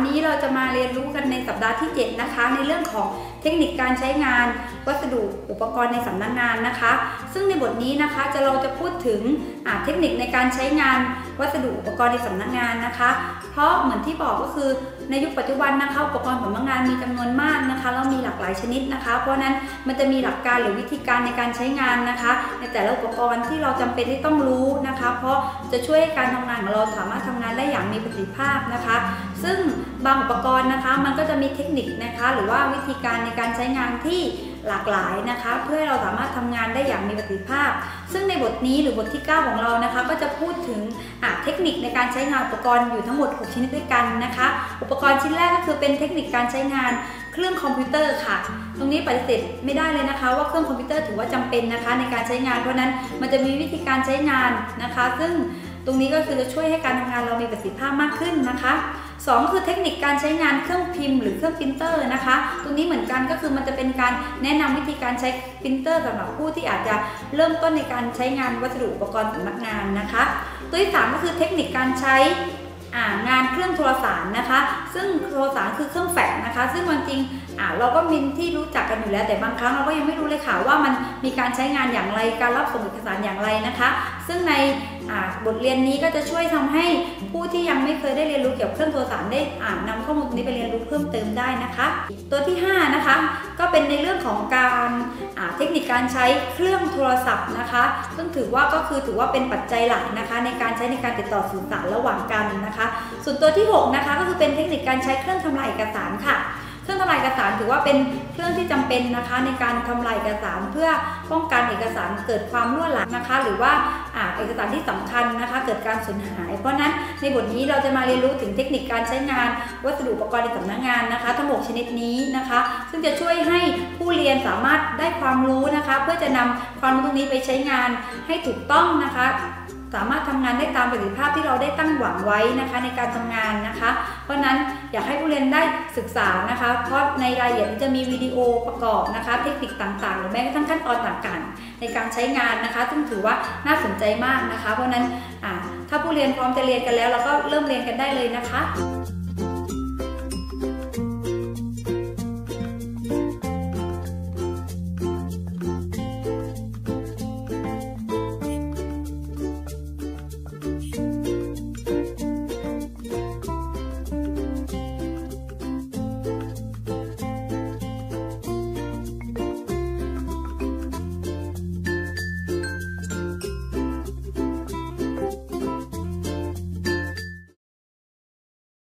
วันนี้เราจะมาเรียนรู้กันในสัปดาห์ที่ 7 นะคะ ในเรื่องของเทคนิคการใช้งาน วัสดุอุปกรณ์ในสำนักงงานนะคะ ซึ่งในบทนี้นะคะจะเราจะพูดถึงเทคนิคในการใช้งาน วัสดุอุปกรณ์ในสำนักงานนะคะ เพราะเหมือนที่บอกก็คือในยุคปัจจุบันนะคะอุปกรณ์สำนักงานมีจำนวนมากนะคะแล้วมีหลากหลายชนิดนะคะ เพราะนั้นมันจะมีหลักการหรือวิธีการในการใช้งานนะคะ ในแต่ละอุปกรณ์ที่เราจำเป็นที่ต้องรู้นะคะ เพราะจะช่วยใหการทำงานของเราสามารถทำงานได้อย่างมีประสิทธิภาพนะคะ ซึ่งบางอุปกรณ์นะคะมันก็จะมีเทคนิคนะคะ หรือว่าวิธีการในการใช้งานที่หลากหลายนะคะ เพื่อให้เราสามารถทำงานได้อย่างมีประสิทธิภาพ ซึ่งในบทนี้หรือบทที่ 9 ของเรานะคะ ก็จะพูดถึงเทคนิคในการใช้งานอุปกรณ์อยู่ทั้งหมด 6 ชนิดด้วยกันนะคะ อุปกรณ์ชิ้นแรกก็คือเป็นเทคนิคการใช้งานเครื่องคอมพิวเตอร์ค่ะ ตรงนี้ปฏิเสธไม่ได้เลยนะคะ ว่าเครื่องคอมพิวเตอร์ถือว่าจำเป็นนะคะ ในการใช้งานเพราะนั้นมันจะมีวิธีการใช้งานนะคะ ซึ่ง ตรงนี้ก็คือจะช่วยให้การทำงานเรามีประสิทธิภาพมากขึ้นนะคะ2คือเทคนิคการใช้งานเครื่องพิมพ์หรือเครื่องพิมพ์เตอร์นะคะ ตรงนี้เหมือนกันก็คือมันจะเป็นการแนะนำวิธีการใช้พิมพ์เตอร์สำหรับผู้ที่อาจจะเริ่มต้นในการใช้งานวัสดุอุปกรณ์สำนักงานนะคะ ตัวที่ 3 ก็คือเทคนิคการใช้งานเครื่องโทรสารนะคะ ซึ่งโทรสารคือเครื่องแฟกนะคะ ซึ่งวันจริงเราก็มินที่รู้จักกันอยู่แล้ว แต่บางครั้งเราก็ยังไม่รู้เลยค่ะว่ามันมีการใช้งานอย่างไร การรับส่งเอกสารอย่างไรนะคะ ซึ่งใน บทเรียนนี้ก็จะช่วยทำให้ผู้ที่ยังไม่เคยได้เรียนรู้เกี่ยวกับเครื่องโทรศัพท์ได้อ่านนำข้อมูลนี้ไปเรียนรู้เพิ่มเติมได้นะคะ ตัวที่ 5 นะคะ ก็เป็นในเรื่องของการเทคนิคการใช้เครื่องโทรศัพท์นะคะ ซึ่งถือว่าก็คือถือว่าเป็นปัจจัยหลักนะคะ ในการใช้ในการติดต่อสื่อสารระหว่างกันนะคะ ส่วนตัวที่ 6 นะคะ ก็คือเป็นเทคนิคการใช้เครื่องทำลายเอกสารค่ะ เครื่องทำลายเอกสารถือว่าเป็นเครื่องที่จำเป็นนะคะ ในการทำลายเอกสารเพื่อป้องกันเอกสารเกิดความรั่วไหลนะคะ หรือว่าเอกสารที่สำคัญนะคะ เกิดการสูญหาย เพราะนั้นในบทนี้เราจะมาเรียนรู้ถึงเทคนิคการใช้งาน วัสดุอุปกรณ์ในสำนักงานนะคะ ทั้งหกชนิดนี้นะคะ ซึ่งจะช่วยให้ผู้เรียนสามารถได้ความรู้นะคะ เพื่อจะนำความรู้ตรงนี้ไปใช้งานให้ถูกต้องนะคะ สามารถทำงานได้ตามประสิทธิภาพที่เราได้ตั้งหวังไว้นะคะในการทำงานนะคะ เพราะนั้นอยากให้ผู้เรียนได้ศึกษานะคะ เพราะในรายละเอียดจะมีวิดีโอประกอบนะคะ เทคนิคต่างๆ หรือแม้กระทั่งขั้นตอนต่างๆ ในการใช้งานนะคะ ซึ่งถือว่าน่าสนใจมากนะคะ เพราะนั้นถ้าผู้เรียนพร้อมจะเรียนกันแล้ว เราก็เริ่มเรียนกันได้เลยนะคะ